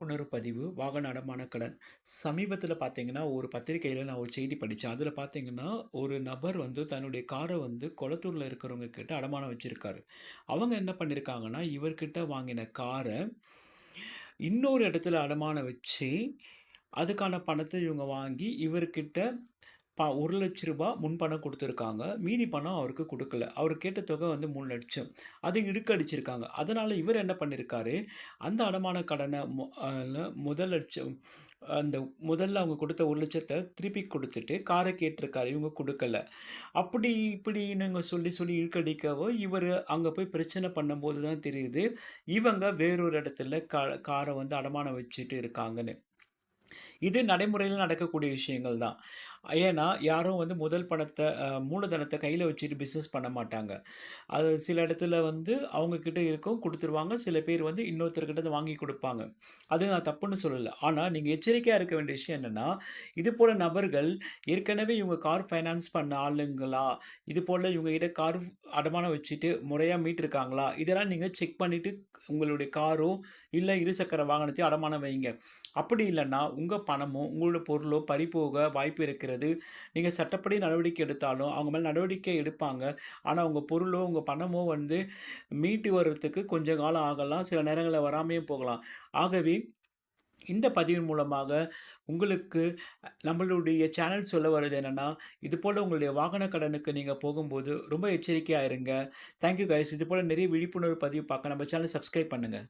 விழிப்புணர்வு பதிவு வாகன அடமான கடன். சமீபத்தில் பார்த்தீங்கன்னா, ஒரு பத்திரிகையில் நான் ஒரு செய்தி படித்தேன் அதில் பார்த்தீங்கன்னா, ஒரு நபர் வந்து தன்னுடைய காரை வந்து குளத்தூரில் இருக்கிறவங்க கிட்ட அடமானம் வச்சுருக்காரு அவங்க என்ன பண்ணியிருக்காங்கன்னா, இவர்கிட்ட வாங்கின காரை இன்னொரு இடத்துல அடமானம் வச்சு, அதுக்கான பணத்தை இவங்க வாங்கி இவர்கிட்ட ப ரூ. 1,00,000 முன்பணம் கொடுத்துருக்காங்க மீதி பணம் அவருக்கு கொடுக்கல அவர் கேட்ட தொகை வந்து மூணு லட்சம் அது இழுக்கடிச்சிருக்காங்க. அதனால் இவர் என்ன பண்ணியிருக்காரு, அந்த அடமான கடனை முதல் லட்சம் அந்த முதல்ல அவங்க கொடுத்த ஒரு லட்சத்தை திருப்பி கொடுத்துட்டு காரை கேட்டிருக்காரு. இவங்க கொடுக்கல அப்படி இப்படின்னுங்க சொல்லி சொல்லி இழுக்கடிக்கவோ, இவர் அங்கே போய் பிரச்சனை பண்ணும்போது தான் தெரியுது, இவங்க வேறொரு இடத்துல கா காரை வந்து அடமானம் வச்சுட்டு இருக்காங்கன்னு. இது நடைமுறையில் நடக்கக்கூடிய விஷயங்கள் தான். ஏன்னா, யாரும் வந்து முதல் பணத்தை மூலதனத்தை கையில் வச்சுட்டு பிஸ்னஸ் பண்ண மாட்டாங்க. அது சில இடத்துல வந்து அவங்க கிட்ட இருக்கும் கொடுத்துருவாங்க சில பேர் வந்து இன்னொருத்தர்கிட்ட இருந்து வாங்கி கொடுப்பாங்க அது நான் தப்புன்னு சொல்லலை ஆனால் நீங்கள் எச்சரிக்கையாக இருக்க வேண்டிய விஷயம் என்னென்னா இது போல் நபர்கள் ஏற்கனவே இவங்க கார் ஃபைனான்ஸ் பண்ண ஆளுங்களா? இது போல் இவங்க கிட்ட கார் அடமானம் வச்சுட்டு முறையாக மீட்டிருக்காங்களா இதெல்லாம் நீங்கள் செக் பண்ணிவிட்டு உங்களுடைய காரோ, இல்லை இருசக்கர வாகனத்தையோ அடமானம் வைங்க. அப்படி இல்லைன்னா உங்கள் பணமோ, உங்களோட பொருளோ பறிபோக வாய்ப்பு இருக்கிறது. நீங்கள் சட்டப்படி நடவடிக்கை எடுத்தாலும், அவங்க மேலே நடவடிக்கை எடுப்பாங்க. ஆனால் உங்கள் பொருளோ, உங்கள் பணமோ வந்து மீட்டு வர்றதுக்கு கொஞ்சம் காலம் ஆகலாம். சில நேரங்களில் வராமையும் போகலாம். ஆகவே, இந்த பதிவின் மூலமாக உங்களுக்கு நம்மளுடைய சேனல் சொல்ல வர்றது என்னென்னா இது போல் உங்களுடைய வாகன கடனுக்கு நீங்கள் போகும்போது ரொம்ப எச்சரிக்கையாக இருங்க. Thank you guys. இது போல் நிறைய விழிப்புணர்வு பதிவு பார்க்க நம்ம சேனல் சப்ஸ்கிரைப் பண்ணுங்கள்